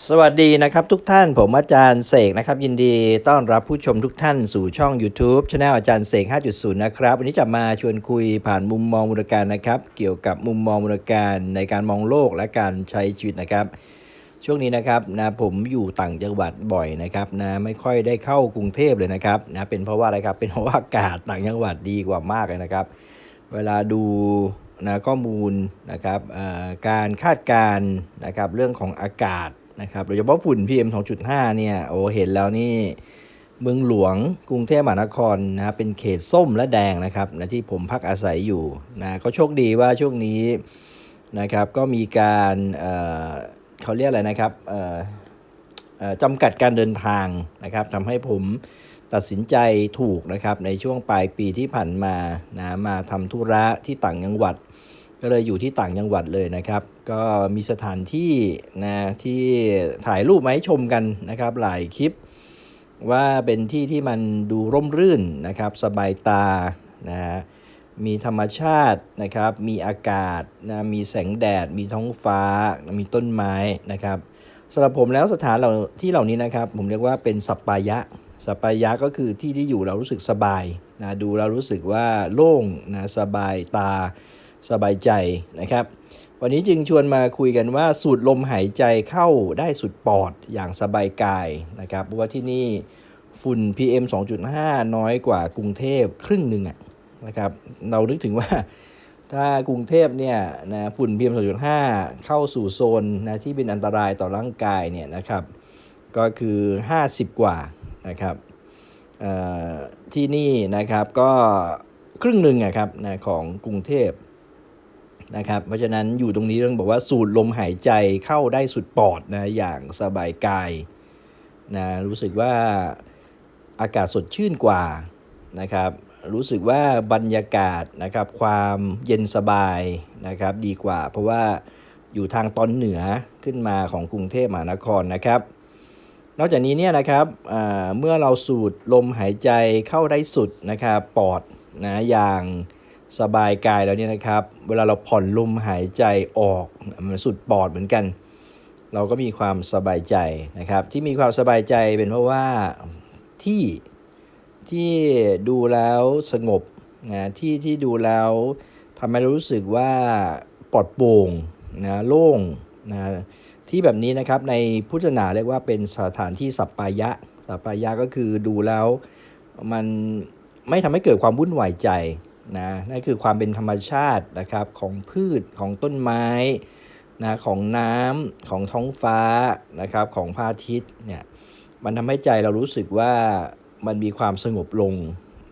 สวัสดีนะครับทุกท่านผมอาจารย์เสกนะครับ ยินดีต้อนรับผู้ชมทุกท่านสู่ช่อง YouTube ช anel อาจารย์เสก 5.0 นะครับ วันนี้จะมาชวนคุยผ่านมุมมองมูลการนะครับ เกี่ยวกับมุมมองมูลการในการมองโลกและการใช้ชีวิตนะครับ ช่วงนี้นะครับนะผมอยู่ต่างจังหวัดบ่อยนะครับนะไม่ค่อยได้เข้ากรุงเทพเลยนะครับนะเป็นเพราะว่าอะไรครับเป็นเพราะว่าอากาศต่างจังหวัดดีกว่ามากเลยนะครับ เวลาดูนะข้อมูลนะครับเอ่อการคาดการณ์นะครับเรื่องของอากาศ นะครับโดยเฉพาะฝุ่น PM 2.5 เนี่ยโอ้เห็นแล้วนี่เมืองหลวงกรุงเทพมหานครนะเป็นเขตส้มและแดงนะครับนะที่ผมพักอาศัยอยู่นะก็โชคดีว่าช่วงนี้นะครับก็มีการเอ่อเขาเรียกอะไรนะครับเอ่อจำกัดการเดินทางนะครับทำให้ผมตัดสินใจถูกนะครับในช่วงปลายปีที่ผ่านมานะมาทำธุระที่ต่างจังหวัด ก็เลยอยู่ที่ต่างจังหวัดเลยนะครับ ก็มีสถานที่นะที่ถ่ายรูปมาให้ชมกันนะครับ หลายคลิป ว่าเป็นที่ที่มันดูร่มรื่นนะครับ สบายตานะมีธรรมชาตินะครับ มีอากาศนะมีแสงแดด มีท้องฟ้า มีต้นไม้นะครับสำหรับผมแล้วสถานเหล่าที่เหล่านี้นะครับ ผมเรียกว่าเป็นสัปปายะสัปปายะก็คือที่ที่อยู่เรารู้สึกสบายนะดูเรารู้สึกว่าโล่งนะสบายตา สบายใจนะครับ วันนี้จึงชวนมาคุยกันว่าสูดลมหายใจเข้าได้สุดปอดอย่างสบายกายนะครับเพราะว่าที่นี่ฝุ่น PM 2.5 น้อยกว่ากรุงเทพครึ่งหนึ่งนะครับ เรานึกถึงว่าถ้ากรุงเทพเนี่ยนะฝุ่น PM 2.5 เข้าสู่โซนนะที่เป็นอันตรายต่อร่างกายเนี่ยนะครับก็คือ 50 กว่านะครับที่นี่นะครับก็ครึ่งหนึ่งอะครับนะของกรุงเทพ นะครับ เพราะฉะนั้นอยู่ตรงนี้ต้องบอกว่าสูดลมหายใจเข้าได้สุดปอดนะอย่างสบายกายนะรู้สึกว่าอากาศสดชื่นกว่านะครับ รู้สึกว่าบรรยากาศนะครับความเย็นสบายนะครับดีกว่า เพราะว่าอยู่ทางตอนเหนือขึ้นมาของกรุงเทพมหานครนะครับ นอกจากนี้เนี่ยนะครับเมื่อเราสูดลมหายใจเข้าได้สุดนะครับปอดนะอย่าง สบายกายแล้วเนี่ยนะครับ เวลาเราผ่อนลมหายใจออกมันสุดปอดเหมือนกัน เราก็มีความสบายใจนะครับ ที่มีความสบายใจเป็นเพราะว่าที่ที่ดูแล้วสงบนะที่ที่ดูแล้วทำให้เรารู้สึกว่าปลอดโปร่งนะโล่งนะที่แบบนี้นะครับในพุทธศาสนาเรียกว่าเป็นสถานที่สัปปายะ สัปปายะก็คือดูแล้วมันไม่ทำให้เกิดความวุ่นวายใจ นะนั่นคือความเป็นธรรมชาตินะครับของพืชของต้นไม้นะของน้ำของท้องฟ้านะครับของพระอาทิตย์เนี่ยมันทำให้ใจเรารู้สึกว่ามันมีความสงบลง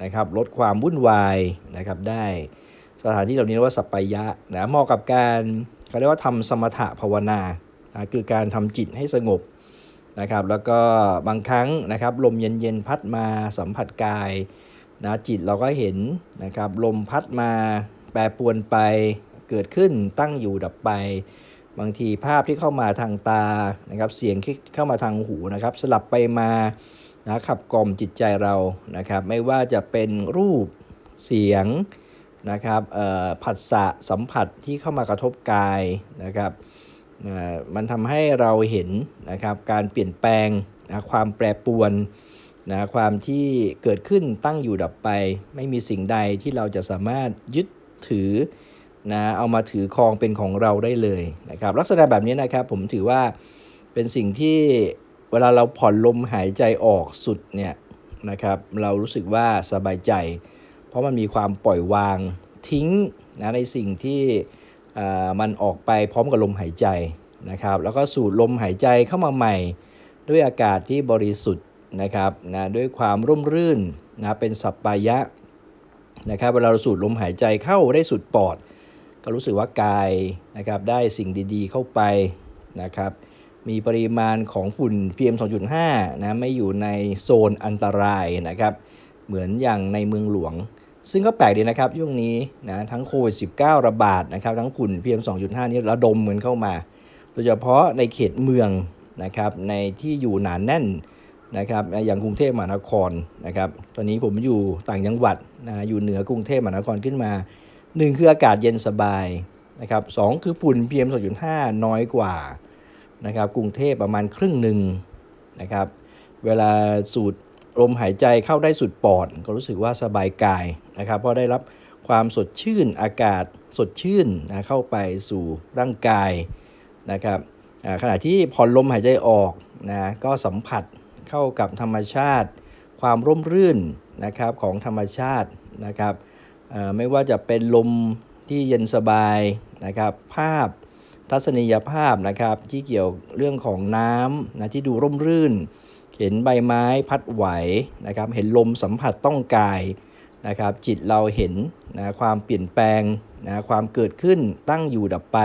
นะครับลดความวุ่นวายนะครับได้สถานที่เหล่านี้เรียกว่าสัปปายะนะเหมาะกับการเขาเรียกว่าทำสมถะภาวนานะคือการทำจิตให้สงบนะครับแล้วก็บางครั้งนะครับลมเย็นๆพัดมาสัมผัสกาย นะจิตเราก็เห็นนะครับลมพัดมาแปรปรวนไปเกิดขึ้นตั้งอยู่ดับไป บางทีภาพที่เข้ามาทางตานะครับเสียงที่เข้ามาทางหูนะครับ สลับไปมานะขับกล่อมจิตใจเรานะครับ ไม่ว่าจะเป็นรูปเสียงนะครับผัสสะสัมผัสที่เข้ามากระทบกายนะครับมันทำให้เราเห็นนะครับการเปลี่ยนแปลงนะความแปรปรวน นะความที่เกิดขึ้นตั้งอยู่ดับไป ไม่มีสิ่งใดที่เราจะสามารถยึดถือนะเอามาถือครองเป็นของเราได้เลยนะครับลักษณะแบบนี้นะครับผมถือว่าเป็นสิ่งที่เวลาเราผ่อนลมหายใจออกสุดเนี่ยนะครับเรารู้สึกว่าสบายใจ เพราะมันมีความปล่อยวางทิ้งนะในสิ่งที่อ่ามันออกไปพร้อมกับลมหายใจนะครับแล้วก็สูดลมหายใจเข้ามาใหม่ ด้วยอากาศที่บริสุทธิ์ นะครับนะด้วยความร่มรื่นนะเป็นสัปปายะนะครับเวลาเราสูดลมหายใจเข้าได้สุดปอด ก็รู้สึกว่ากายนะครับได้สิ่งดีๆเข้าไปนะครับมีปริมาณของฝุ่น PM 2.5นะไม่อยู่ในโซนอันตรายนะครับเหมือนอย่างในเมืองหลวง ซึ่งก็แปลกดีนะครับช่วงนี้นะทั้งโควิด -19 ระบาดนะครับทั้งฝุ่น PM 2.5 นี้ระดมเหมือนเข้ามา โดยเฉพาะในเขตเมืองนะครับในที่อยู่หนานแน่น นะครับอย่างกรุงเทพมหานครนะครับตอนนี้ผมอยู่ต่างจังหวัดนะอยู่เหนือกรุงเทพมหานครขึ้นมาหนึ่งคืออากาศเย็นสบายนะครับสองคือฝุ่น PM 2.5 น้อยกว่านะครับกรุงเทพประมาณครึ่งหนึ่งนะครับเวลาสูดลมหายใจเข้าได้สุดปอด ก็รู้สึกว่าสบายกายนะครับเพราะได้รับความสดชื่นอากาศสดชื่นนะเข้าไปสู่ร่างกายนะครับขณะที่ผ่อนลมหายใจออกนะก็สัมผัส เข้ากับธรรมชาติ ความร่มรื่นนะครับของธรรมชาตินะครับไม่ว่าจะเป็นลมที่เย็นสบายนะครับภาพทัศนียภาพนะครับที่เกี่ยวเรื่องของน้ำนะที่ดูร่มรื่น เห็นใบไม้พัดไหวนะครับเห็นลมสัมผัสต้องกายนะครับจิตเราเห็นนะความเปลี่ยนแปลงนะความเกิดขึ้นตั้งอยู่ดับไป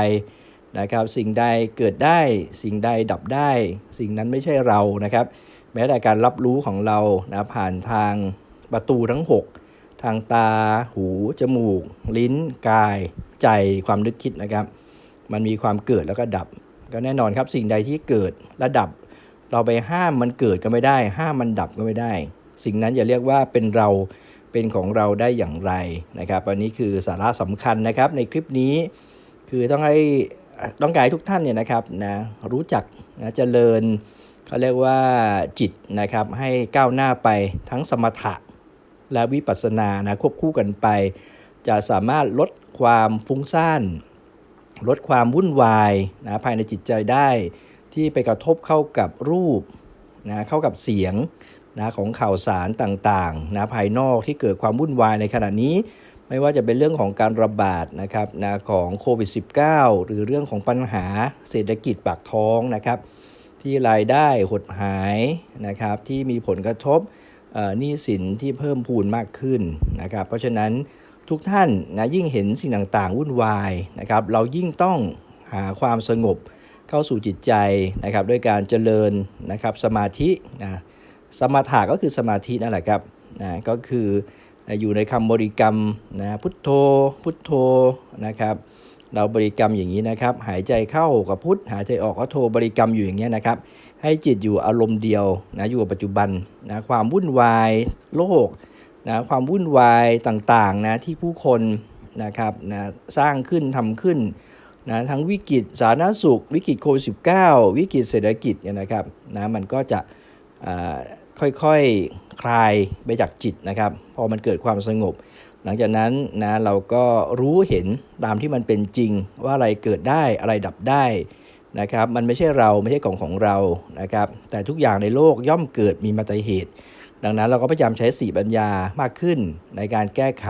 นะครับสิ่งใดเกิดได้สิ่งใดดับได้ สิ่งนั้นไม่ใช่เรานะครับ แม้แต่การรับรู้ของเรานะผ่านทางประตูทั้ง 6 ทางตา หู จมูก ลิ้น กาย ใจ ความนึกคิดนะครับ มันมีความเกิดแล้วก็ดับ ก็แน่นอนครับสิ่งใดที่เกิดและดับ เราไปห้ามมันเกิดก็ไม่ได้ ห้ามมันดับก็ไม่ได้ สิ่งนั้นอย่าเรียกว่าเป็นเรา เป็นของเราได้อย่างไรนะครับ อันนี้คือสาระสำคัญนะครับ ในคลิปนี้ คือต้องให้ต้องการให้ทุกท่านเนี่ยนะครับนะรู้จักนะเจริญ เขาเรียกว่าจิตนะครับให้ก้าวหน้าไปทั้งสมถะและวิปัสสนานะควบคู่กันไป จะสามารถลดความฟุ้งซ่านลดความวุ่นวายนะภายในจิตใจได้ที่ไปกระทบเข้ากับรูปนะเข้ากับเสียงนะของข่าวสารต่างๆนะภายนอกที่เกิดความวุ่นวายในขณะนี้ ไม่ว่าจะเป็นเรื่องของการระบาดนะครับนะของโควิด -19 หรือเรื่องของปัญหาเศรษฐกิจปากท้องนะครับ ที่รายได้หดหายนะครับที่มีผลกระทบหนี้สินที่เพิ่มพูนมากขึ้นนะครับเพราะฉะนั้นทุกท่านนะยิ่งเห็นสิ่งต่างๆ วุ่นวายนะครับเรายิ่งต้องหาความสงบเข้าสู่จิตใจนะครับด้วยการเจริญนะครับสมาธินะสมาถะก็คือสมาธินั่นแหละครับนะก็คืออยู่ในคำบริกรรมนะพุทโธพุทโธนะครับ เราบริกรรมอย่างนี้นะครับ หายใจเข้ากับพุทหายใจออกก็โทบริกรรมอยู่อย่างเงี้ยนะครับ ให้จิตอยู่อารมณ์เดียวนะอยู่กับปัจจุบันนะความวุ่นวายโลกนะความวุ่นวายต่างๆนะที่ผู้คนนะครับนะสร้างขึ้นทำขึ้นนะทั้งวิกฤตสาธารณสุข วิกฤตโควิด -19 วิกฤตเศรษฐกิจเนี่ยนะครับนะมันก็จะค่อยๆคลายไปจากจิตนะครับ พอมันเกิดความสงบ หลังจากนั้นนะเราก็รู้เห็นตามที่มันเป็นจริง ว่าอะไรเกิดได้อะไรดับได้นะครับมันไม่ใช่เราไม่ใช่ของของเรานะครับแต่ทุกอย่างในโลกย่อมเกิดมีมาต่เหตุ ดังนั้นเราก็พยายามใช้สีปัญญามากขึ้นในการแก้ไข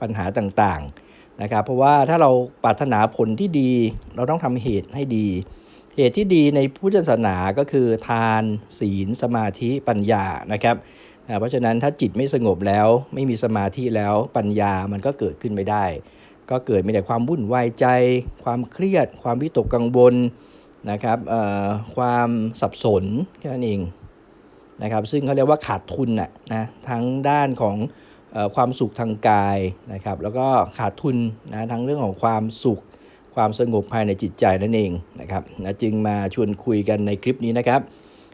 ปัญหาต่างๆนะครับเพราะว่าถ้าเราปรารถนาผลที่ดีเราต้องทำเหตุให้ดี เหตุที่ดีในพุทธศาสนาก็คือทานศีล สมาธิปัญญานะครับ เพราะฉะนั้นถ้าจิตไม่สงบแล้วไม่มีสมาธิแล้วปัญญามันก็เกิดขึ้นไม่ได้ ก็เกิดมีแต่ความวุ่นวายใจ ความเครียด ความวิตกกังวลนะครับเอ่อความสับสนแค่นั้นเองนะครับซึ่งเขาเรียกว่าขาดทุนน่ะนะทั้งด้านของเอ่อความสุขทางกายนะครับแล้วก็ขาดทุนนะทั้งเรื่องของความสุข ความสงบภายในจิตใจนั่นเองนะครับนะจึงมาชวนคุยกันในคลิปนี้นะครับ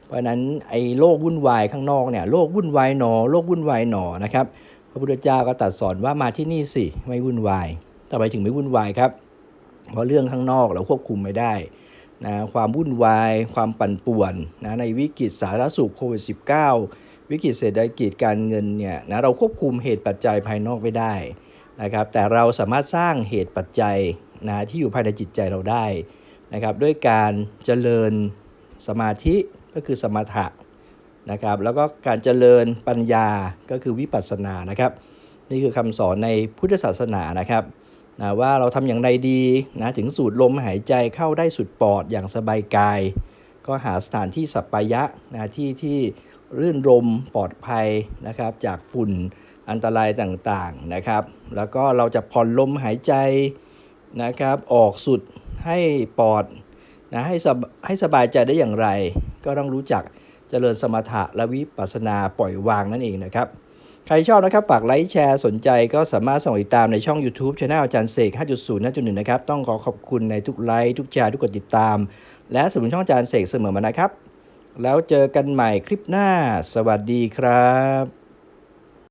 เพราะนั้นไอ้โลกวุ่นวายข้างนอกเนี่ยโลกวุ่นวายหนอ โลกวุ่นวายหนอนะครับพระพุทธเจ้าก็ตรัสสอนว่ามาที่นี่สิไม่วุ่นวายทำไมถึงไม่วุ่นวายครับ เพราะเรื่องข้างนอกเราควบคุมไม่ได้นะความวุ่นวาย ความปั่นป่วนนะในวิกฤตสาธารณสุขโควิด -19 วิกฤตเศรษฐกิจการเงินเนี่ยนะเราควบคุมเหตุปัจจัยภายนอกไม่ได้นะครับแต่เราสามารถสร้างเหตุปัจจัยนะที่อยู่ภายในจิตใจเราได้นะครับด้วยการเจริญสมาธิ ก็คือสมถะนะครับแล้วก็การเจริญปัญญาก็คือวิปัสสนานะครับ นี่คือคำสอนในพุทธศาสนานะครับนะว่าเราทำอย่างไรดีนะถึงสูดลมหายใจเข้าได้สุดปอดอย่างสบายกาย ก็หาสถานที่สัปปายะนะที่ที่รื่นรมปลอดภัยนะครับ จากฝุ่นอันตรายต่างๆนะครับ แล้วก็เราจะผ่อนลมหายใจนะครับ ออกสุดให้ปอดนะให้สบให้สบายใจได้อย่างไร ก็ต้องรู้จักเจริญสมถะและวิปัสนาปล่อยวางนั่นเองนะครับ ใครชอบนะครับ ฝากไลค์แชร์สนใจก็สามารถส่งติดตามในช่อง YouTube Channel อาจารย์เสก 5.0 5.1 นะครับ ต้องขอขอบคุณในทุกไลค์ทุกแชร์ทุกกดติดตาม และสนุนช่องอาจารย์เสกเสมอมานะครับ แล้วเจอกันใหม่คลิปหน้า สวัสดีครับ